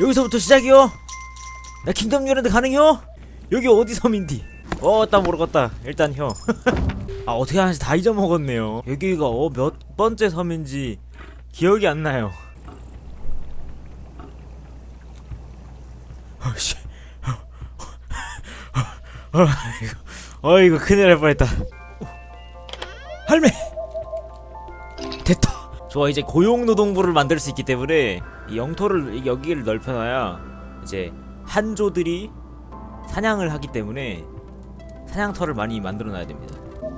여기서부터 시작이요? 나 킹덤 유랜드 가능요? 여기 어디 섬인디? 어, 딱 모르겠다. 일단 혀. 아, 어떻게 하는지 다 잊어먹었네요. 여기가 어, 몇 번째 섬인지 기억이 안 나요. 어, 씨. 어, 어, 어, 이거 큰일 날 뻔했다. 할매! 됐다! 좋아, 이제 고용노동부를 만들 수 있기 때문에 이 영토를, 여기를 넓혀놔야 이제 한조들이 사냥을 하기 때문에 사냥터를 많이 만들어 놔야 됩니다.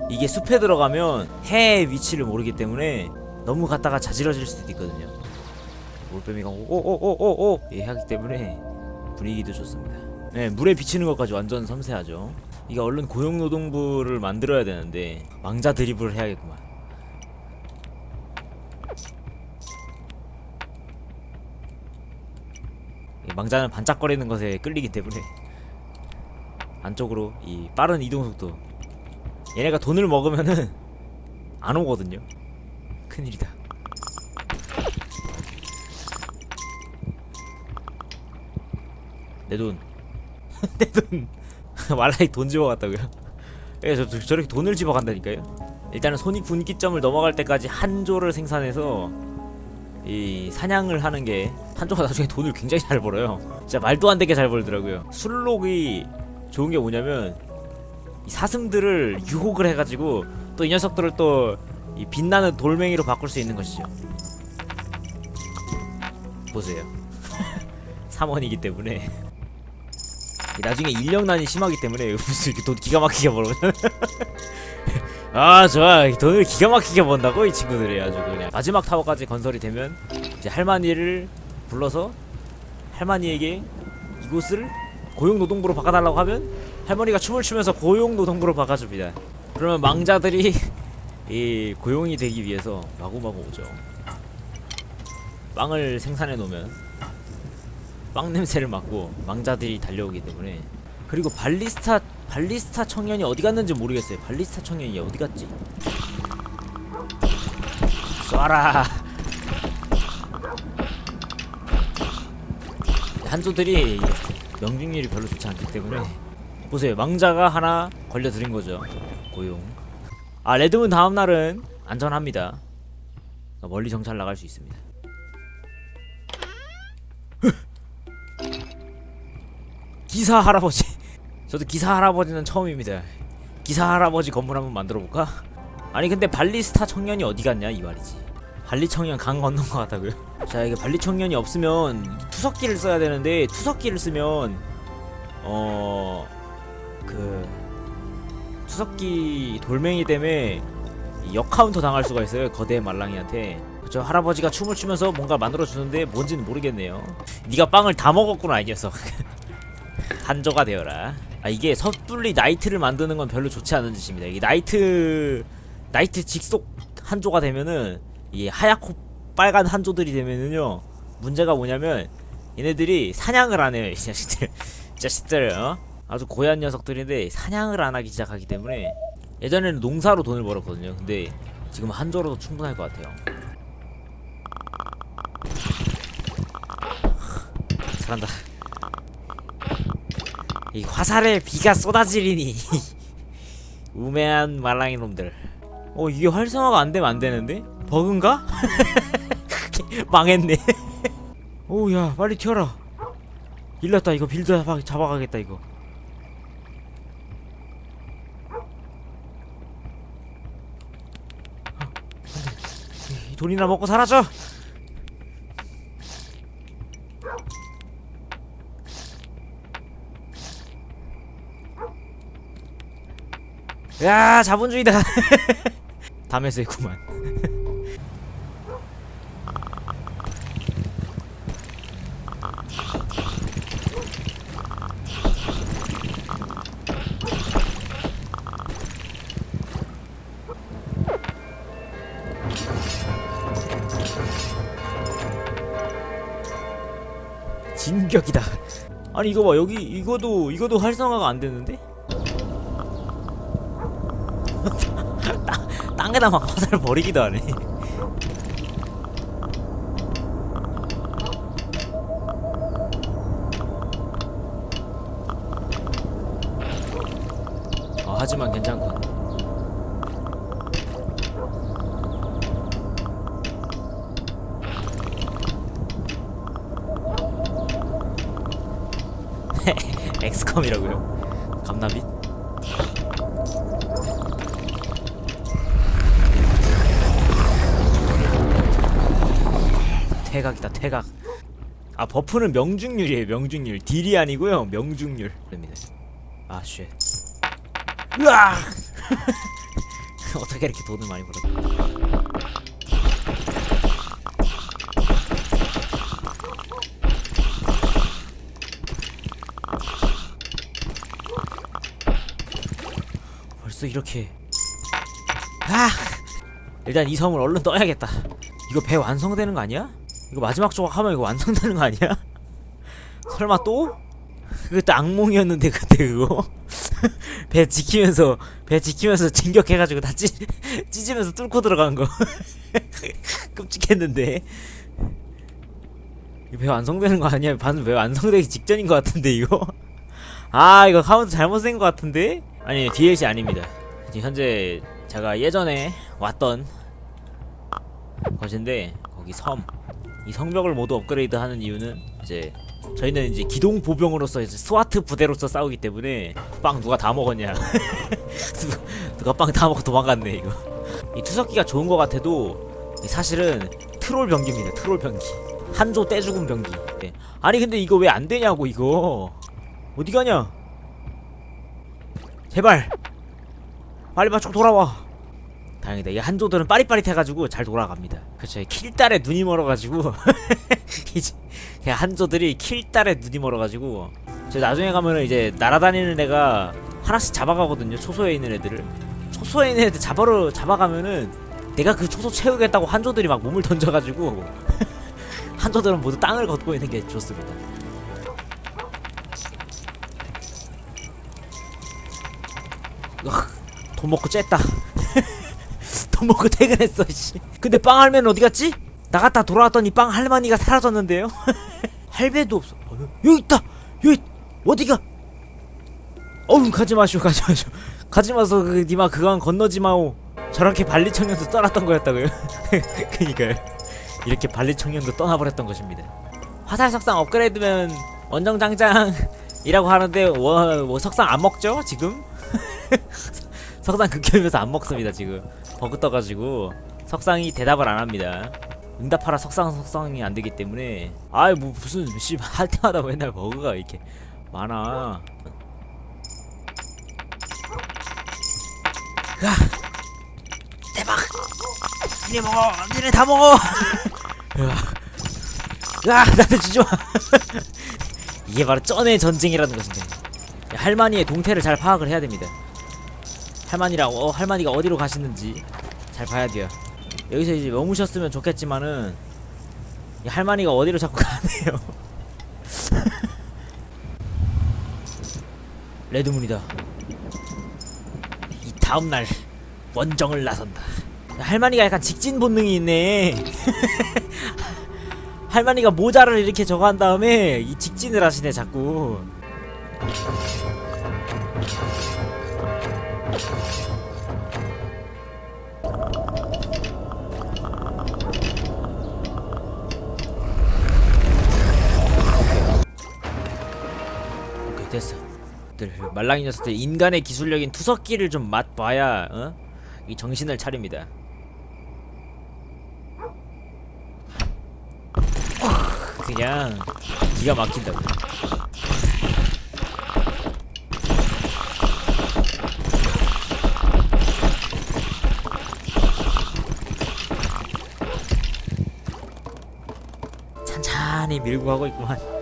이게 숲에 들어가면 해의 위치를 모르기 때문에 너무 갔다가 자지러질 수도 있거든요. 올빼미가 오오오오오 예 하기 때문에 분위기도 좋습니다. 네, 물에 비치는 것까지 완전 섬세하죠. 이게 얼른 고용노동부를 만들어야 되는데 왕자 드리블을 해야겠구만. 망자는 반짝거리는 것에 끌리기 때문에 안쪽으로 이 빠른 이동 속도 얘네가 돈을 먹으면은 안 오거든요. 큰일이다. 내 돈. 내 돈. 말라이 돈 집어갔다고요? 예, 저, 저 저렇게 돈을 집어간다니까요. 일단은 손익 분기점을 넘어갈 때까지 한 조를 생산해서 이 사냥을 하는 게 한조가 나중에 돈을 굉장히 잘 벌어요. 진짜 말도 안 되게 잘 벌더라고요. 술록이 좋은 게 뭐냐면 이 사슴들을 유혹을 해가지고 또 이 녀석들을 또 이 빛나는 돌멩이로 바꿀 수 있는 것이죠. 보세요. 3원이기 때문에 이 나중에 인력난이 심하기 때문에 무슨 이렇게 돈 기가 막히게 벌어잖아. 아 좋아 이 돈을 기가 막히게 번다고 이 친구들이 아주 그냥 마지막 타워까지 건설이 되면 이제 할머니를 불러서 할머니에게 이곳을 고용노동부로 바꿔달라고 하면 할머니가 춤을 추면서 고용노동부로 바꿔줍니다 그러면 망자들이 이 고용이 되기 위해서 마구마구 오죠 빵을 생산해 놓으면 빵 냄새를 맡고 망자들이 달려오기 때문에 그리고 발리스타 발리스타 청년이 어디 갔는지 모르겠어요. 발리스타 청년이 어디 갔지? 쏴라. 한조들이 명중률이 별로 좋지 않기 때문에 보세요. 망자가 하나 걸려들인 거죠. 고용. 아 레드문 다음 날은 안전합니다. 멀리 정찰 나갈 수 있습니다. 기사 할아버지. 저도 기사 할아버지는 처음입니다. 기사 할아버지 건물 한번 만들어 볼까? 아니 근데 발리스타 청년이 어디 갔냐 이 말이지. 발리 청년 강 건넌 것 같다고요? 자 이게 발리 청년이 없으면 투석기를 써야 되는데 투석기를 쓰면 어 그 투석기 돌멩이 때문에 역카운터 당할 수가 있어요 거대 말랑이한테. 저 할아버지가 춤을 추면서 뭔가 만들어 주는데 뭔지는 모르겠네요. 네가 빵을 다 먹었구나 이 녀석. 한조가 되어라. 아 이게 섣불리 나이트를 만드는 건 별로 좋지 않은 짓입니다. 이게 나이트 나이트 직속 한조가 되면은 이 하얗고 빨간 한조들이 되면은요 문제가 뭐냐면 얘네들이 사냥을 안 해요 이 자식들 이 자식들 어? 아주 고얀 녀석들인데 사냥을 안 하기 시작하기 때문에 예전에는 농사로 돈을 벌었거든요. 근데 지금 한조로도 충분할 것 같아요. 잘한다. 이 화살에 비가 쏟아지리니 우매한 말랑이 놈들 어 이게 활성화가 안 되면 안 되는데 버그인가? 망했네. 오야 빨리 튀어라. 일났다 이거 빌드 잡아, 잡아가겠다 이거. 돈이나 먹고 사라져 야 자본주의다. 담에 쓰구만 아니 이거 봐. 여기 이거도 이거도 활성화가 안 되는데? 땅에다 막 화살을 버리기도 하네. 아, 하지만 괜찮군. 엑스컴이라고요? 감나빛? 퇴각이다 퇴각. 아 버프는 명중률이에요 명중률. 딜이 아니고요 명중률. 아쉣. 으아 어떻게 이렇게 돈을 많이 벌었 벌써 이렇게 아 일단 이 섬을 얼른 떠야겠다 이거 배 완성되는 거 아니야? 이거 마지막 조각 하면 이거 완성되는 거 아니야? 설마 또? 그때 악몽이었는데 그때 그거 배 지키면서 배 지키면서 진격해가지고 다 찢, 찢으면서 뚫고 들어간 거 끔찍했는데 배 완성되는 거 아니야? 반배 완성되기 직전인 것 같은데 이거 아 이거 카운트 잘못 센것 같은데? 아니 DLC 아닙니다. 현재 제가 예전에 왔던 것인데 거기 섬. 이 성벽을 모두 업그레이드하는 이유는 이제 저희는 이제 기동 보병으로서 이제 스와트 부대로서 싸우기 때문에 빵 누가 다 먹었냐. 누- 누가 빵 다 먹고 도망갔네 이거. 이 투석기가 좋은 것 같아도 이 사실은 트롤 병기입니다 트롤 병기. 한조 떼죽은 병기. 네. 아니 근데 이거 왜 안 되냐고 이거. 어디 가냐 제발. 빨리 맞춰 돌아와. 다행이다. 이 한조들은 빠릿빠릿해가지고 잘 돌아갑니다. 그쵸 킬달에 눈이 멀어가지고. 이제 한조들이 킬달에 눈이 멀어가지고. 저 나중에 가면은 이제 날아다니는 애가 하나씩 잡아가거든요 초소에 있는 애들을. 초소에 있는 애들 잡아러 잡아가면은 내가 그 초소 채우겠다고 한조들이 막 몸을 던져가지고. 한조들은 모두 땅을 걷고 있는 게 좋습니다 돈 먹고 쨌다. 돈 먹고 퇴근했어 씨. 근데 빵 할매는 어디 갔지? 나갔다 돌아왔더니 빵 할머니가 사라졌는데요. 할배도 없어. 어, 여기 있다! 여기 어디가? 어우 가지 마시오 가지 마시오. 가지 마서 그 니마 그강 건너지 마오. 저렇게 반리청년도 떠났던 거였다고요. 그니까요. 이렇게 반리청년도 떠나버렸던 것입니다. 화살 석상 업그레이드면 원정장장이라고 하는데 뭐, 뭐 석상 안 먹죠 지금 석상 극혐이면서 안 먹습니다 지금 버그 떠가지고 석상이 대답을 안 합니다. 응답하라 석상 석상이 안 되기 때문에 아이 뭐 무슨 씨할 때마다 맨날 버그가 이렇게 많아. 야 대박! 니네 먹어, 니네 다 먹어. 야, 야 나한테 주지 마. 이게 바로 쩐의 전쟁이라는 것인데 할머니의 동태를 잘 파악을 해야 됩니다. 할머니랑 어 할머니가 어디로 가시는지 잘 봐야 돼요. 여기서 이제 머무셨으면 좋겠지만은 이 할머니가 어디로 자꾸 가네요. 레드문이다. 이 다음 날 원정을 나선다. 할머니가 약간 직진 본능이 있네. 할머니가 모자를 이렇게 저거 한 다음에 이 직진을 하시네 자꾸. 들 말랑이 녀석들 인간의 기술력인 투석기를 좀 맛봐야 어? 이 정신을 차립니다. 그냥 기가 막힌다고. 찬찬히 밀고 가고 있구만.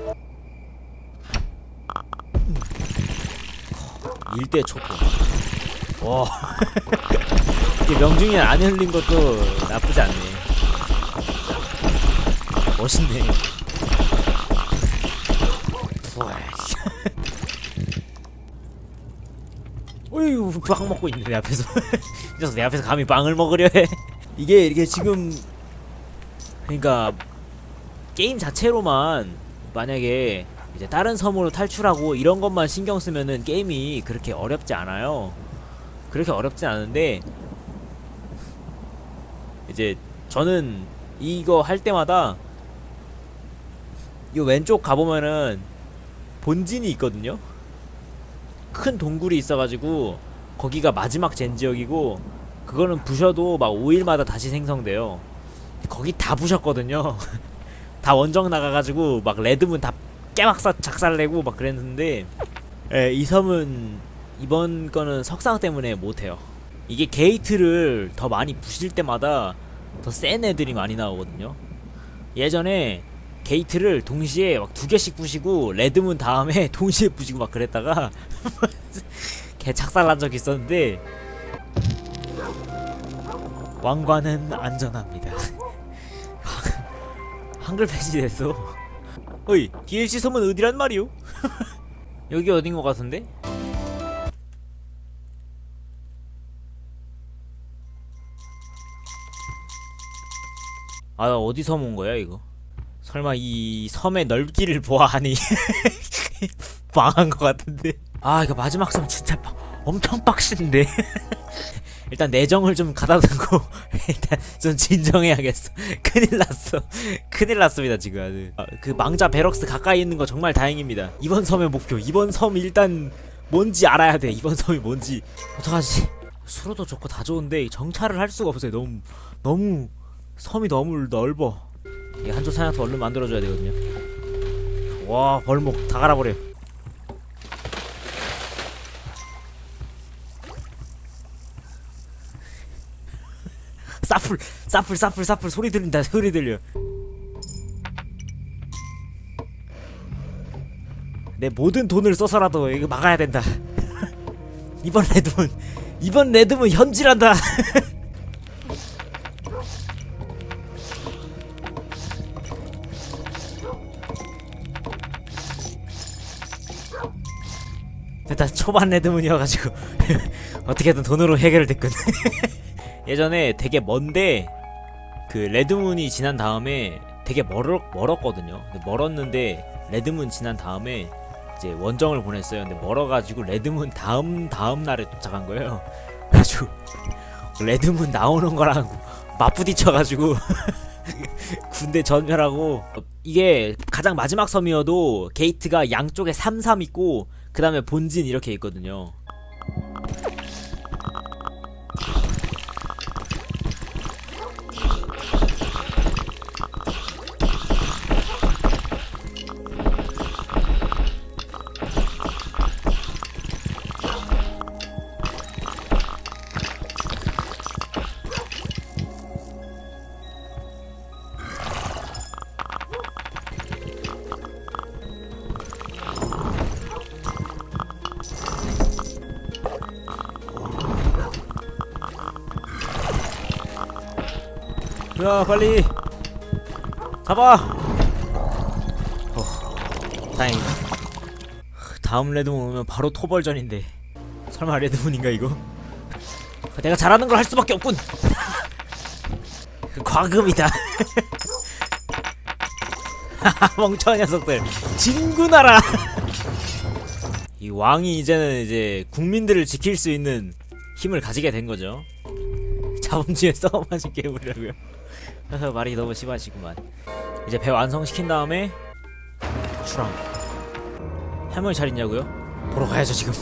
일대 촉구. 와. 이게 명중이 안 흘린 것도 나쁘지 않네. 멋있네. 어이구 빵 먹고 있네 내 앞에서. 이 녀석 내 앞에서 감히 빵을 먹으려 해. 이게 이게 지금 그러니까 게임 자체로만 만약에 이제 다른 섬으로 탈출하고 이런 것만 신경 쓰면은 게임이 그렇게 어렵지 않아요. 그렇게 어렵진 않은데 이제 저는 이거 할 때마다 이 왼쪽 가보면은 본진이 있거든요. 큰 동굴이 있어가지고 거기가 마지막 젠 지역이고 그거는 부셔도 막 5일마다 다시 생성돼요. 거기 다 부셨거든요. 다 원정 나가가지고 막 레드문 다 깨박사 작살내고 막 그랬는데 예, 이 섬은 이번 거는 석상 때문에 못해요. 이게 게이트를 더 많이 부실 때마다 더 센 애들이 많이 나오거든요. 예전에 게이트를 동시에 막 두 개씩 부시고 레드문 다음에 동시에 부시고 막 그랬다가 개 착살난 적 있었는데 왕관은 안전합니다. 한글 패치 됐어. 어이 DLC 섬은 어디란 말이오? 여기 어딘 것 같은데? 아 어디 섬 온 거야 이거? 설마 이 섬의 넓기를 보아하니 망한 것 같은데? 아 이거 마지막 섬 진짜 빡- 엄청 빡신데. 일단 내정을 좀 가다듬고 일단 좀 진정해야겠어. 큰일 났어. 큰일 났습니다 지금 아주. 아, 그 망자 베럭스 가까이 있는 거 정말 다행입니다. 이번 섬의 목표. 이번 섬 일단 뭔지 알아야 돼. 이번 섬이 뭔지 어떡하지? 수로도 좋고 다 좋은데 정찰을 할 수가 없어요. 너무 너무 섬이 너무 넓어. 이 한조 사냥터 얼른 만들어줘야 되거든요. 와 벌목 다 갈아버려. 사풀 사풀 사풀 사풀 소리 들린다 소리 들려. 내 모든 돈을 써서라도 이거 막아야 된다. 이번 레드문 이번 레드문 현질한다. 일단 초반 레드문이어가지고 어떻게든 돈으로 해결됐군. 예전에 되게 먼데 그 레드문이 지난 다음에 되게 멀었, 멀었거든요. 멀었는데 레드문 지난 다음에 이제 원정을 보냈어요. 근데 멀어가지고 레드문 다음 다음 날에 도착한 거예요. 그래가지고 레드문 나오는 거랑 맞부딪혀가지고 군대 전멸하고 이게 가장 마지막 섬이어도 게이트가 양쪽에 33 있고 그 다음에 본진 이렇게 있거든요. 야 빨리. 잡아. 어, 다행이다. 다음 레드문 오면 바로 토벌전인데. 설마 레드문인가 이거? 내가 잘하는 걸 할 수밖에 없군. 과금이다. 멍청한 녀석들. 진군하라. 이 왕이 이제는 이제 국민들을 지킬 수 있는 힘을 가지게 된 거죠 자본주의 싸움하신 괴물이라고요. 말이 너무 심하시구만. 이제 배 완성시킨 다음에 출항. 할머니 잘 있냐고요? 보러 가야죠 지금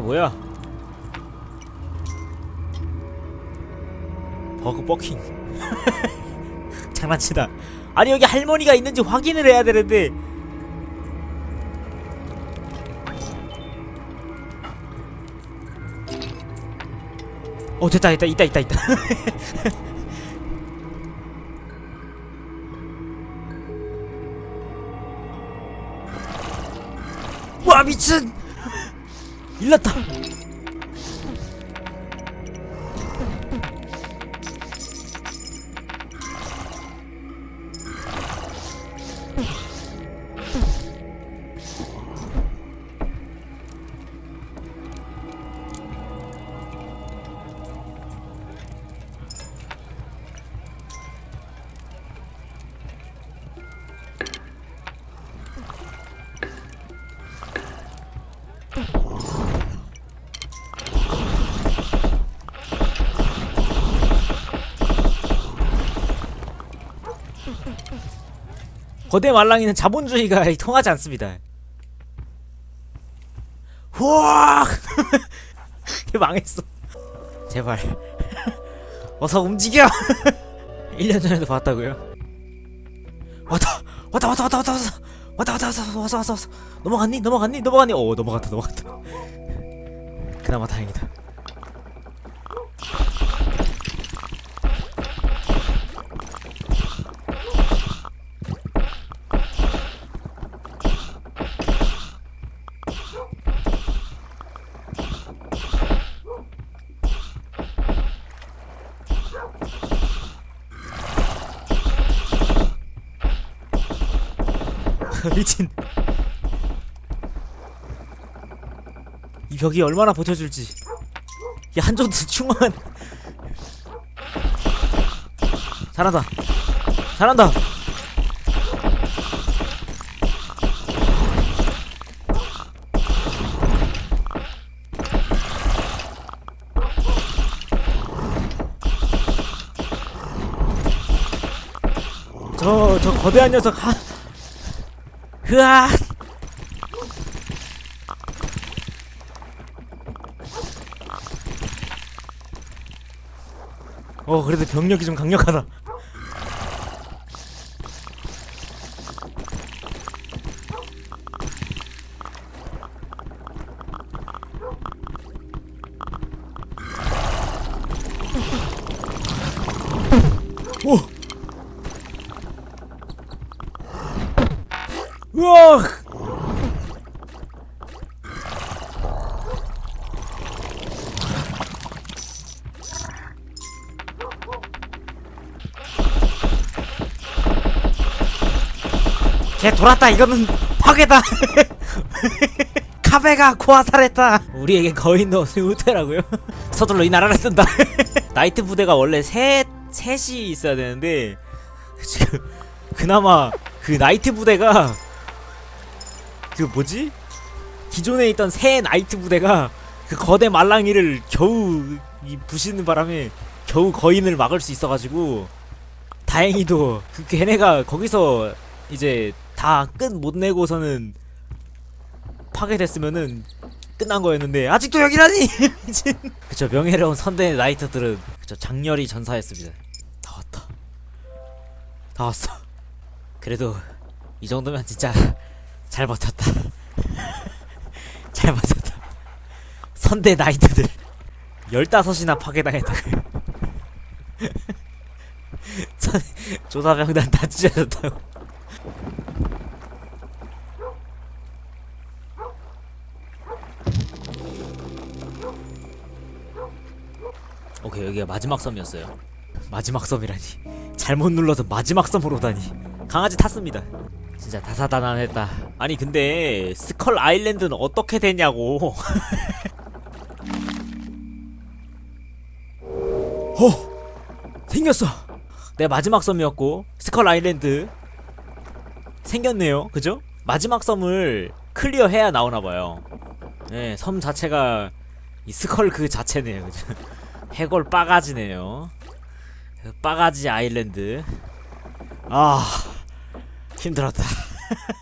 뭐야? 버그 버킹. 장난치다. 아니 여기 할머니가 있는지 확인을 해야 되는데. 어 됐다 됐다. 있다 있다 있다. 와 미친 일났다 거대 말랑이는 자본주의가 통하지 않습니다. 후악! 망했어. 제발. 어서 움직여! 1년 전에도 봤다고요? 왔다! 왔다 왔다 왔다 왔다 왔다! 왔다 왔다 왔다 왔다 왔다 왔다! 넘어갔니? 넘어갔니? 넘어갔니? 오 넘어갔다 넘어갔다. 그나마 다행이다. 미친. 이 벽이 얼마나 버텨줄지. 야 한정도 충만. 잘한다. 잘한다. 저 저 거대한 녀석 하 으악 어 그래도 병력이 좀 강력하다 걔 돌았다. 이거는 파괴다. 카베가 고아살했다. 우리에게 거인도 후퇴라고요? 서둘러 이 나라를 뜬다. 나이트 부대가 원래 셋 셋이 있어야 되는데 지금 그나마 그 나이트 부대가 그 뭐지? 기존에 있던 새 나이트 부대가 그 거대 말랑이를 겨우 이 부시는 바람에 겨우 거인을 막을 수 있어가지고 다행히도 그 걔네가 거기서 이제 다 끝 못 내고서는 파괴됐으면은 끝난 거였는데 아직도 여기라니! 그쵸 명예로운 선대 나이트들은 그쵸 장렬히 전사했습니다. 다 왔다. 다 왔어. 그래도 이 정도면 진짜 잘 버텼다. 잘 버텼다. 선대 나이트들. 15이나 파괴당했다 선- 조사병단 다 찢어졌다고 오케이 여기가 마지막 섬이었어요. 마지막 섬이라니. 잘못 눌러서 마지막 섬으로 오다니. 강아지 탔습니다. 진짜 다사다난했다. 아니 근데 스컬 아일랜드는 어떻게 되냐고. 어 생겼어. 내 마지막 섬이었고 스컬 아일랜드 생겼네요. 그죠? 마지막 섬을 클리어 해야 나오나봐요. 네, 섬 자체가 이 스컬 그 자체네요. 그죠? 해골 빠가지네요. 빠가지 아일랜드. 아 힘들었다